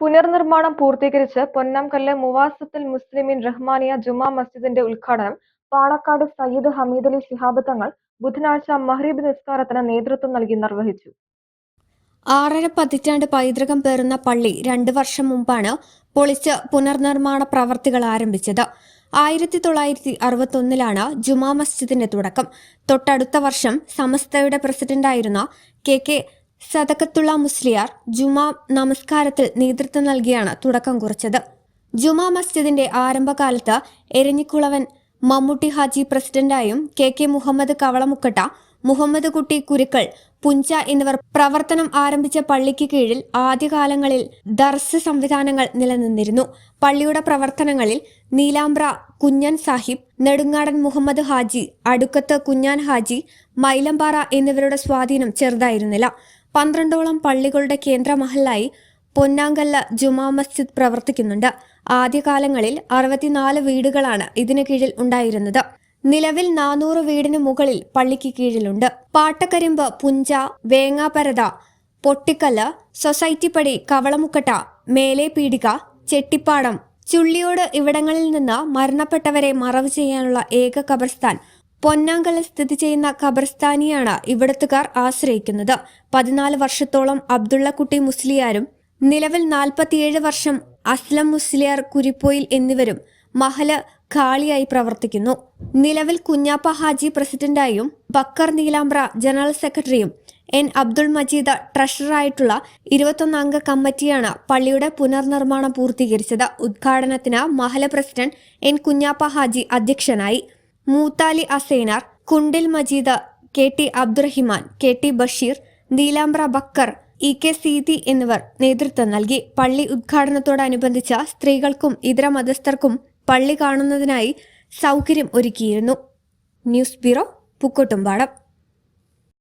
പുനർനിർമ്മാണം പൂർത്തീകരിച്ച് പൊന്നാംകല്ല് മുവാസത്തിൽ മുസ്ലിമീൻ റഹ്മാനിയ ജുമാ മസ്ജിദിന്റെ ഉദ്ഘാടനം പാണക്കാട് സയ്യിദ് ഹമീദ് അലി ശിഹാബ് തങ്ങൾ ബുധനാഴ്ച മഹ്രീബ് നിസ്കാരത്തിന് നേതൃത്വം നൽകി നിർവഹിച്ചു. ആറര പതിറ്റാണ്ട് പൈതൃകം പേറുന്ന പള്ളി രണ്ടു വർഷം മുമ്പാണ് പൊളിച്ച് പുനർനിർമ്മാണ പ്രവർത്തികൾ ആരംഭിച്ചത്. ആയിരത്തി തൊള്ളായിരത്തി അറുപത്തൊന്നിലാണ് ജുമാ മസ്ജിദിന്റെ തുടക്കം. തൊട്ടടുത്ത വർഷം സമസ്തയുടെ പ്രസിഡന്റായിരുന്ന കെ കെ സദക്കത്തുള്ള മുസ്ലിയാർ ജുമാ നമസ്കാരത്തിൽ നേതൃത്വം നൽകിയാണ് തുടക്കം കുറിച്ചത്. ജുമാ മസ്ജിദിന്റെ ആരംഭകാലത്ത് എരഞ്ഞിക്കുളവൻ മമ്മൂട്ടി ഹാജി പ്രസിഡന്റായും കെ കെ മുഹമ്മദ് കവളമുക്കട്ട മുഹമ്മദ് കുട്ടി കുരുക്കൾ പുഞ്ച എന്നിവർ പ്രവർത്തനം ആരംഭിച്ച പള്ളിക്ക് കീഴിൽ ആദ്യകാലങ്ങളിൽ ദർസ് സംവിധാനങ്ങൾ നിലനിന്നിരുന്നു. പള്ളിയുടെ പ്രവർത്തനങ്ങളിൽ നീലാംബ്ര കുഞ്ഞൻ സാഹിബ് നെടുങ്ങാടൻ മുഹമ്മദ് ഹാജി അടുക്കത്ത് കുഞ്ഞാൻ ഹാജി മൈലമ്പാറ എന്നിവരുടെ സ്വാധീനം ചെറുതായിരുന്നില്ല. പന്ത്രണ്ടോളം പള്ളികളുടെ കേന്ദ്ര മഹലായി പൊന്നാങ്കല്ല ജുമാ മസ്ജിദ് പ്രവർത്തിക്കുന്നുണ്ട്. ആദ്യകാലങ്ങളിൽ അറുപത്തിനാല് വീടുകളാണ് ഇതിന് കീഴിൽ ഉണ്ടായിരുന്നത്. നിലവിൽ നാനൂറ് വീടിന് മുകളിൽ പള്ളിക്ക് കീഴിലുണ്ട്. പാട്ടക്കരിമ്പ് പുഞ്ച വേങ്ങാപരത പൊട്ടിക്കല്ല് സൊസൈറ്റിപ്പടി കവളമുക്കട്ട മേലെ പീടിക ചെട്ടിപ്പാടം. ചുള്ളിയോട് ഇവിടങ്ങളിൽ നിന്ന് മരണപ്പെട്ടവരെ മറവ് ചെയ്യാനുള്ള ഏക ഖബർസ്ഥാൻ പൊന്നാങ്കലിൽ സ്ഥിതി ചെയ്യുന്ന ഖബർസ്ഥാനിയാണ് ഇവിടത്തുകാർ ആശ്രയിക്കുന്നത്. പതിനാല് വർഷത്തോളം അബ്ദുള്ളക്കുട്ടി മുസ്ലിയാരും നിലവിൽ നാൽപ്പത്തിയേഴ് വർഷം അസ്ലം മുസ്ലിയാർ കുരിപ്പോയിൽ എന്നിവരും മഹല ഖാളിയായി പ്രവർത്തിക്കുന്നു. നിലവിൽ കുഞ്ഞാപ്പ ഹാജി പ്രസിഡന്റായും ബക്കർ നീലാംബ്ര ജനറൽ സെക്രട്ടറിയും എൻ അബ്ദുൾ മജീദ് ട്രഷററായിട്ടുള്ള ഇരുപത്തൊന്നംഗ കമ്മിറ്റിയാണ് പള്ളിയുടെ പുനർനിർമ്മാണം പൂർത്തീകരിച്ചത്. ഉദ്ഘാടനത്തിന് മഹല പ്രസിഡന്റ് എൻ കുഞ്ഞാപ്പ ഹാജി അധ്യക്ഷനായി. Moothali Asainar Kundil Majeed K T Abdurahiman K T Basheer Neelambra Bakkar E K Seethi എന്നിവർ നേതൃത്വം നൽകി. പള്ളി ഉദ്ഘാടനത്തോടനുബന്ധിച്ച് സ്ത്രീകൾക്കും ഇതര മതസ്ഥർക്കും പള്ളി കാണുന്നതിനായി സൗകര്യം ഒരുക്കിയിരുന്നു. News bureau Pookkottumpadam.